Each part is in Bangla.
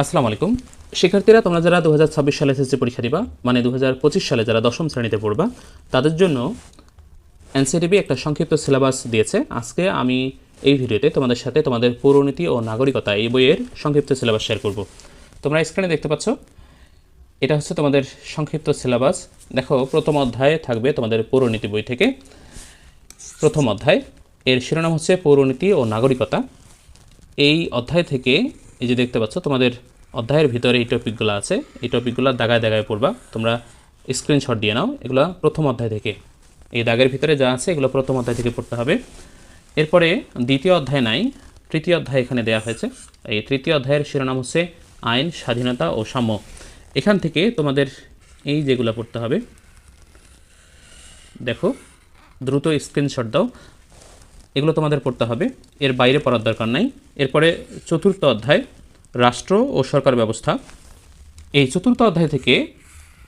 আসসালামু আলাইকুম। শিক্ষার্থীরা, তোমরা যারা দু হাজার ছাব্বিশ সালে এসএসসি পরীক্ষা দিবা মানে দু হাজার পঁচিশ সালে যারা দশম শ্রেণীতে পড়বা, তাদের জন্য এনসিটিভি একটা সংক্ষিপ্ত সিলেবাস দিয়েছে। আজকে আমি এই ভিডিওতে তোমাদের সাথে তোমাদের পৌরনীতি ও নাগরিকতা এই বইয়ের সংক্ষিপ্ত সিলেবাস শেয়ার করব। তোমরা স্ক্রিনে দেখতে পাচ্ছ, এটা হচ্ছে তোমাদের সংক্ষিপ্ত সিলেবাস। দেখো, প্রথম অধ্যায়ে থাকবে তোমাদের পৌরনীতি বই থেকে। প্রথম অধ্যায়, এর শিরোনাম হচ্ছে পৌরনীতি ও নাগরিকতা। এই অধ্যায় থেকে এই যে দেখতে পাচ্ছ, তোমাদের অধ্যায়ের ভিতরে এই টপিকগুলো আছে। এই টপিকগুলো দাগায় দাগায় পড়বা। তোমরা স্ক্রিনশট দিয়ে নাও। এগুলো প্রথম অধ্যায় থেকে। এই দাগের ভিতরে যা আছে, এগুলো প্রথম অধ্যায় থেকে পড়তে হবে। এরপরে দ্বিতীয় অধ্যায় নাই, তৃতীয় অধ্যায় এখানে দেওয়া হয়েছে। এই তৃতীয় অধ্যায়ের শিরোনাম হচ্ছে আইন, স্বাধীনতা ও সাম্য। এখান থেকে তোমাদের এই যেগুলো পড়তে হবে, দেখো, দ্রুত স্ক্রিনশট দাও। এগুলো তোমাদের পড়তে হবে। এর বাইরে পড়ার দরকার নাই। এরপরে চতুর্থ অধ্যায়, রাষ্ট্র ও সরকার ব্যবস্থা। এই চতুর্থ অধ্যায় থেকে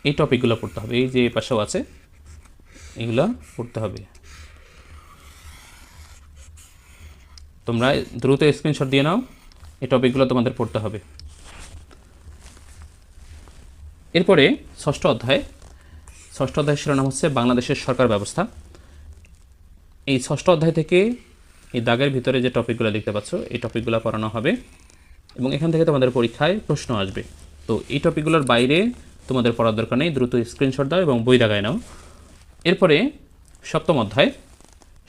এই টপিকগুলো পড়তে হবে। এই যে পাশেও আছে, এগুলা পড়তে হবে। তোমরা দ্রুত স্ক্রিনশট দিয়ে নাও। এই টপিকগুলো তোমাদের পড়তে হবে। এরপরে ষষ্ঠ অধ্যায়। ষষ্ঠ অধ্যায় শিরোনাম হচ্ছে বাংলাদেশের সরকার ব্যবস্থা। এই ষষ্ঠ অধ্যায় থেকে এই দাগের ভিতরে যে টপিকগুলো দেখতে পাচ্ছ, এই টপিকগুলো পড়ানো হবে এবং এখান থেকে তোমাদের পরীক্ষায় প্রশ্ন আসবে। তো এই টপিকগুলোর বাইরে তোমাদের পড়ার দরকার নেই, দ্রুত স্ক্রিনশট দাও এবং বই দাগায় নাও। এরপরে সপ্তম অধ্যায়।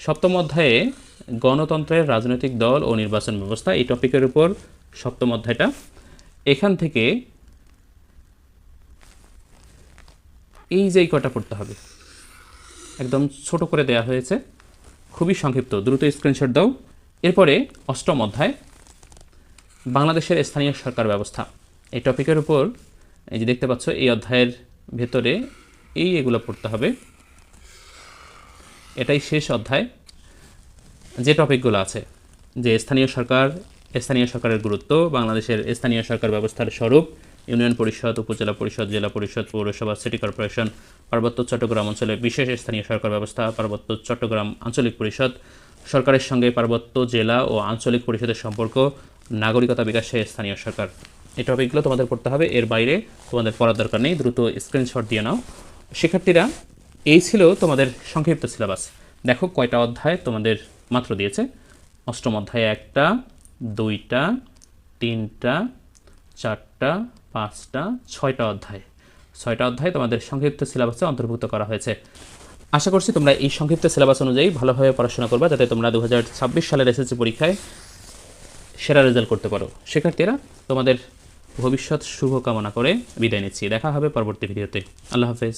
সপ্তম অধ্যায়ে গণতন্ত্রের রাজনৈতিক দল ও নির্বাচন ব্যবস্থা, এই টপিকের উপর সপ্তম অধ্যায়টা। এখান থেকে এই যে কটা পড়তে হবে, একদম ছোট করে দেয়া হয়েছে। খুবই সংক্ষিপ্ত, দ্রুত স্ক্রিনশট দাও। এরপরে অষ্টম অধ্যায়, বাংলাদেশের স্থানীয় সরকার ব্যবস্থা। এই টপিকের উপর এই যে দেখতে পাচ্ছ, এই অধ্যায়ের ভেতরে এই এগুলো পড়তে হবে। এটাই শেষ অধ্যায়। যে টপিকগুলো আছে, যে স্থানীয় সরকার, স্থানীয় সরকারের গুরুত্ব, বাংলাদেশের স্থানীয় সরকার ব্যবস্থার স্বরূপ ইউনিয়ন পরিষদ, উপজেলা পরিষদ, জেলা পরিষদ, পৌরসভা, সিটি কর্পোরেশন, পার্বত্য চট্টগ্রাম অঞ্চলে বিশেষ স্থানীয় সরকার ব্যবস্থা, পার্বত্য চট্টগ্রাম আঞ্চলিক পরিষদ, সরকারের সঙ্গে পার্বত্য জেলা ও আঞ্চলিক পরিষদের সম্পর্ক, নাগরিকতা বিকাশে স্থানীয় সরকার। এই টপিকগুলো তোমাদের পড়তে হবে। এর বাইরে তোমাদের পড়ার দরকার নেই। দ্রুত স্ক্রিনশট দিয়ে নাও। শিক্ষার্থীরা, এই ছিল তোমাদের সংক্ষিপ্ত সিলেবাস দেখো কয়টা অধ্যায় তোমাদের মাত্র দিয়েছে। অষ্টম অধ্যায়ে একটা, দুইটা, তিনটা, চারটা পাঁচটা, ছয়টা অধ্যায়। ছয়টা অধ্যায় তোমাদের সংক্ষিপ্ত সিলেবাসে অন্তর্ভুক্ত করা হয়েছে। আশা করছি তোমরা এই সংক্ষিপ্ত সিলেবাস অনুযায়ী ভালোভাবে পড়াশোনা করবে, যাতে তোমরা দু হাজার ছাব্বিশ সালের এসএসসি পরীক্ষায় সেরা রেজাল্ট করতে পারো। শিক্ষার্থীরা, তোমাদের ভবিষ্যৎ শুভকামনা করে বিদায় নিচ্ছি। দেখা হবে পরবর্তী ভিডিওতে। আল্লাহ হাফেজ।